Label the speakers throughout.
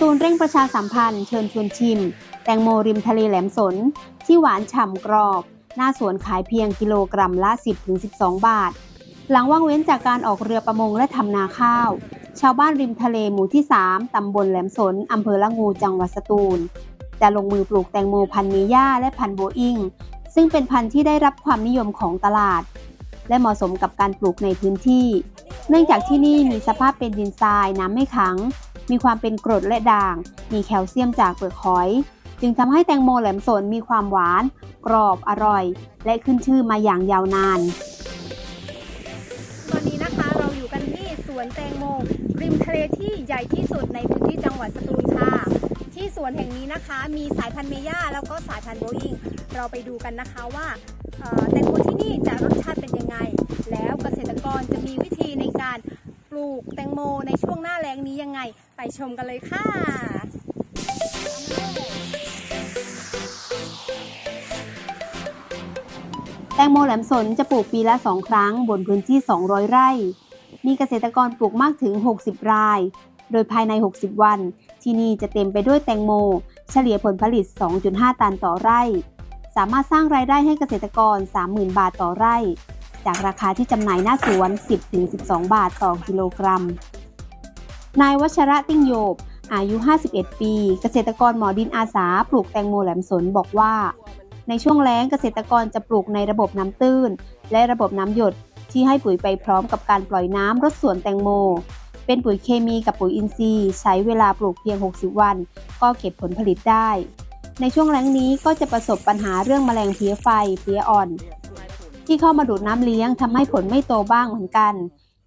Speaker 1: ตูลเร่งประชาสัมพันธ์เชิญชวนชิม แตงโมริมทะเลแหลมสน ที่หวานฉ่ำกรอบ หน้าสวนขายเพียงกิโลกรัมละ 10-12 บาท หลังว่างเว้นจากการออกเรือประมงและทำนาข้าว ชาวบ้านริมทะเลหมู่ที่ 3 ตำบลแหลมสนอำเภอละงูจังหวัดสตูล จะลงมือปลูกแตงโมพันธุ์มีย่าและพันธุ์โบอิงซึ่งเป็นพันธุ์ที่ได้รับความนิยมของตลาด และเหมาะสมกับการปลูกในพื้นที่ เนื่องจากที่นี่มีสภาพเป็นดินทรายน้ำไม่ขัง มีความเป็นกรดและด่าง มีแคลเซียมจากเปลือกหอย จึงทำให้แตงโมแหลมสนมีความหวาน กรอบอร่อย และขึ้นชื่อมาอย่างยาวนาน
Speaker 2: ตอนนี้นะคะเราอยู่กันที่สวนแตงโม ริมทะเลที่ใหญ่ที่สุดในพื้นที่จังหวัดสตูลค่ะ ที่สวนแห่งนี้นะคะ มีสายพันธุ์เมย่าแล้วก็สายพันธุ์โบอิงเราไปดูกันนะคะว่าแตงโม ลูกแตงโมในช่วงหน้าแล้งนี้ยังไง ไปชมกันเลยค่ะ
Speaker 1: แตงโมแหลมสนจะปลูกปีละ 2 ครั้งบนพื้นที่ 200 ไร่ มีเกษตรกรปลูกมากถึง 60 ราย โดยภายใน 60 วัน ที่นี่จะเต็มไปด้วยแตงโม เฉลี่ยผลผลิต 2.5 ตันต่อไร่ สามารถสร้างรายได้ให้เกษตรกร 30,000 บาทต่อไร่ จากราคาที่จำหน่ายหน้าสวน 10-12 บาทต่อกิโลกรัม นายวัชระติ้งโยบ อายุ 51 ปี เกษตรกรหมอดินอาสา ปลูกแตงโมแหลมสนบอกว่า ในช่วงแล้งเกษตรกรจะปลูกในระบบน้ำตื้น และระบบน้ำหยดที่ให้ปุ๋ยไปพร้อมกับการปล่อยน้ำรดสวนแตงโม เป็นปุ๋ยเคมีกับปุ๋ยอินทรีย์ ใช้เวลาปลูกเพียง 60 วัน ก็เก็บผลผลิตได้ ในช่วงแล้งนี้ก็จะประสบปัญหาเรื่องแมลงเพี้ยไฟ เพี้ยอ่อน ที่เข้ามาดูดน้ำเลี้ยงทำให้ผลไม่โตบ้างเหมือนกัน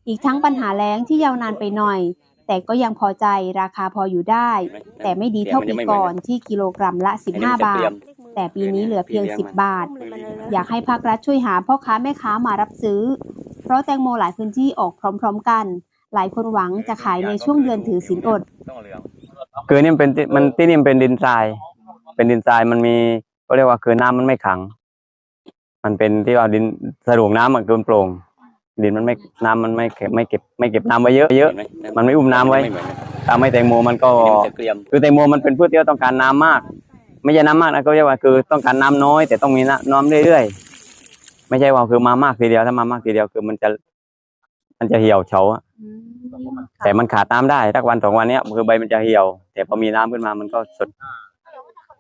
Speaker 1: อีกทั้งปัญหาแล้งที่ยาวนานไปหน่อย แต่ก็ยังพอใจราคาพออยู่ได้ แต่ไม่ดีเท่าปีก่อนที่กิโลกรัมละ 15 บาท แต่ปีนี้เหลือเพียง 10 บาท อยากให้ภาครัฐช่วยหาพ่อค้าแม่ค้ามารับซื้อ เพราะแตงโมหลายพื้นที่ออกพร้อม ๆ กัน หลายคนหวังจะขายในช่วงเดือนถือศีลอด
Speaker 3: คือนี่มันเป็นมันที่นี่มันเป็นดินทราย เป็นดินทรายมันมีก็เรียกว่าคือน้ำมันไม่ขัง มันเป็นที่ว่าดินสะดวกน้ำมันเกินโปร่งดินมันไม่น้ำมันไม่เก็บไม่เก็บไม่เก็บน้ำไว้เยอะเยอะ มันไม่อุ้มน้ำไว้ทำให้แตงโมมันก็
Speaker 4: เกลียม
Speaker 3: คือแตงโมมันเป็นพืชที่ต้องการน้ำมาก ไม่ใช่น้ำมากนะก็เรียกว่าคือต้องการน้ำน้อย แต่ต้องมีน้ำน้ำเรื่อยๆไม่ใช่ว่าคือมามากทีเดียวถ้ามามากทีเดียวคือมันจะ มันจะเหี่ยวเฉาอะแต่มันขาดน้ำได้สักวันสองวันเนี้ยคือใบมันจะเหี่ยว แต่พอมีน้ำขึ้นมามันก็สด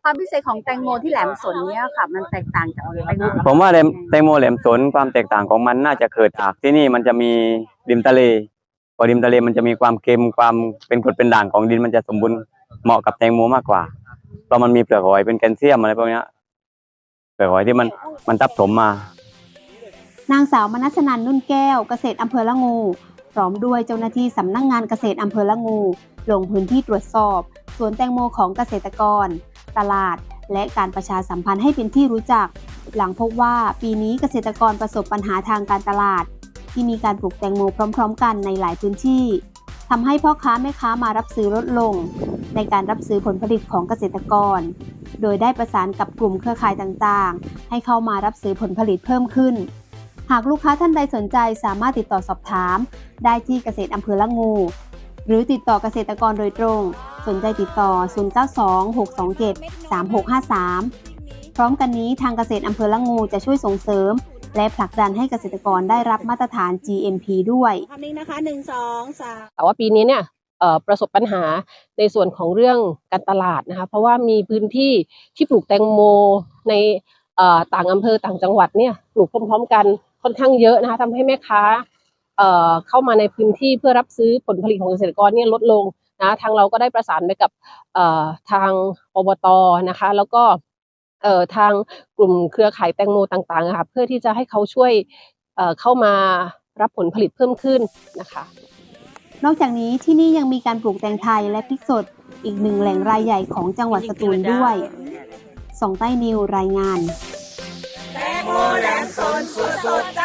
Speaker 5: ความพิเศษของแตงโมที่แหลมสนเนี่ยค่ะมันแตกต่างจากแตงโม
Speaker 3: ผมว่าแตงแตงโมแหลมสนความแตกต่างของมันน่าจะเกิดจากที่นี่มันจะมีริมทะเลพอริมทะเลมันจะมีความเค็มความเป็นกรดเป็นด่างของดินมันจะสมบูรณ์เหมาะกับแตงโมมากกว่าเพราะมันมีเปลือกหอยเป็นแคลเซียมอะไรพวกเนี้ยเปลือกหอยที่มันมันทับถมมา
Speaker 1: นางสาวมนัสนันนุ่นแก้วเกษตรอำเภอละงู พร้อมด้วยเจ้าหน้าที่สำนักงงานเกษตรอำเภอละงู ลงพื้นที่ตรวจสอบ สวนแตงโมของเกษตรกร ตลาด และการประชาสัมพันธ์ให้เป็นที่รู้จัก หลังพบว่าปีนี้เกษตรกรประสบปัญหาทางการตลาด ที่มีการปลูกแตงโมพร้อม ๆ กันในหลายพื้นที่ทำให้พ่อค้าแม่ค้ามารับซื้อลดลง ในการรับซื้อผลผลิตของเกษตรกร โดยได้ประสานกับกลุ่มเครือข่ายต่างๆ ให้เข้ามารับซื้อผลผลิตเพิ่มขึ้น หากลูกค้าท่านใดสนใจสามารถติดต่อสอบถาม ได้ที่เกษตรอำเภอละงู หรือติดต่อเกษตรกรโดยตรง สนใจติดต่อ 0926273653 พร้อมกันนี้ทางเกษตรอำเภอละงูจะช่วยส่งเสริม และผลักดันให้เกษตรกรได้รับมาตรฐาน GMP ด้วย
Speaker 2: ภาพนี้นะคะหนึ่งสองสาม
Speaker 6: แต่ว่าปีนี้เนี่ยเอ่อประสบปัญหาในส่วนของเรื่องการตลาดนะคะเพราะว่ามีพื้นที่ที่ปลูกแตงโมในเอ่อต่างอำเภอต่างจังหวัดเนี่ยปลูกพร้อมๆ กันค่อนข้างเยอะนะคะทำให้แม่ค้าเอ่อเข้ามาในพื้นที่เพื่อรับซื้อผลผลิตของเกษตรกรเนี่ยลดลง นะทางเราก็ได้ประสานไปกับทางอบตนะคะ แล้วก็ทางกลุ่มเครือข่ายแตงโมต่างๆค่ะเพื่อที่จะให้เขาช่วยเเข้ามารับผลผลิตเพิ่มขึ้นนะคะ
Speaker 1: นอกจากนี้ที่นี่ยังมีการปลูกแตงไทยและพริกสดอีกหนึ่งแหล่งรายใหญ่ของจังหวัดสตูลด้วยส่องใต้นิวรายงาน
Speaker 2: แตงโมแหลมสนสดๆจ้า